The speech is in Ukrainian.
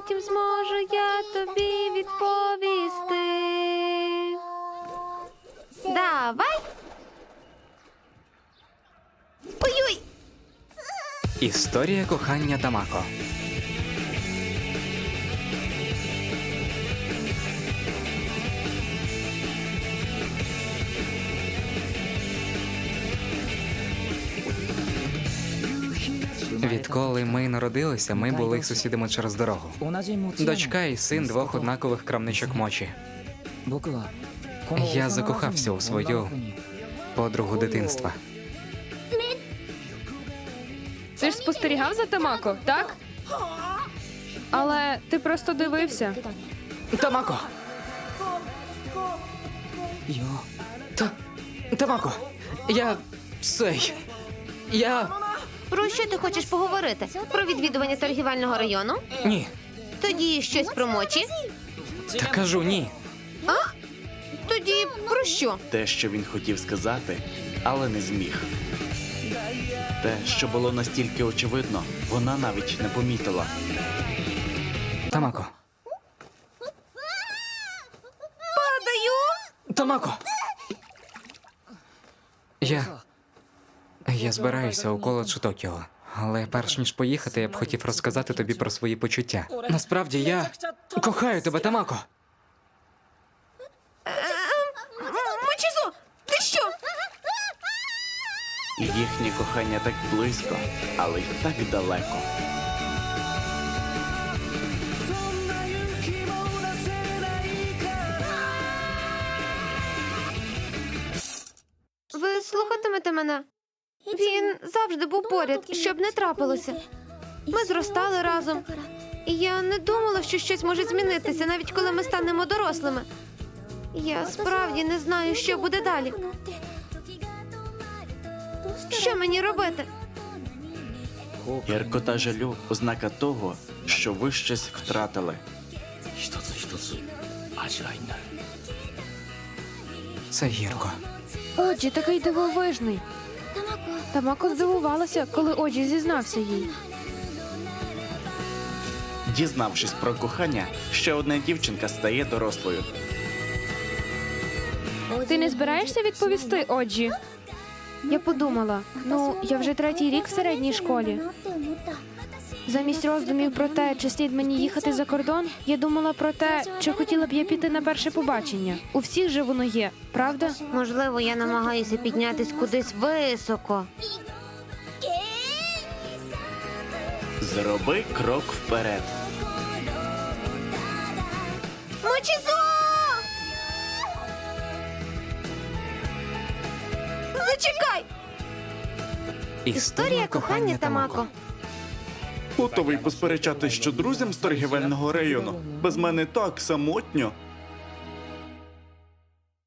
потім зможу я тобі відповісти. Давай. Ой-ой! Історія кохання Тамако. Відколи ми народилися, ми були сусідами через дорогу. Дочка і син двох однакових крамничок мочі. Я закохався у свою Подругу дитинства. Ти ж спостерігав за Тамако, так? Але ти просто дивився. Тамако! Та... Тамако! Я. цей. Я. Про що ти хочеш поговорити? Про відвідування торгівельного району? Ні. Тоді щось про мочі? Та кажу ні. Тоді про що? те, що він хотів сказати, але не зміг. Те, що було настільки очевидно, вона навіть не помітила. Тамако. Падаю! Тамако! Я. Я збираюся у коледж у Токіо. Але перш ніж поїхати, я б хотів розказати тобі про свої почуття. Насправді я кохаю тебе, Тамако. Мочізу! Ти що? Їхнє кохання так близько, але й так далеко. Ви слухатимете мене? Він завжди був поряд, щоб не трапилося. Ми зростали разом. І я не думала, що щось може змінитися, навіть коли ми станемо дорослими. Я справді не знаю, що буде далі. Що мені робити? Гіркота жалю ознака того, що ви щось втратили. Це гірко. Оджі такий дивовижний. Тамако здивувалася, коли Оджі зізнався їй. Дізнавшись про кохання, ще одна дівчинка стає дорослою. Ти не збираєшся відповісти, Оджі? Я подумала, ну я вже третій рік в середній школі. Замість роздумів про те, чи слід мені їхати за кордон, я думала про те, чи хотіла б я піти на перше побачення. У всіх же воно є, правда? Можливо, я намагаюся піднятись кудись високо. Зроби крок вперед. Мочізу! Зачекай! Історія кохання Тамако. Готовий посперечати, що друзям з торгівельного району без мене так самотньо.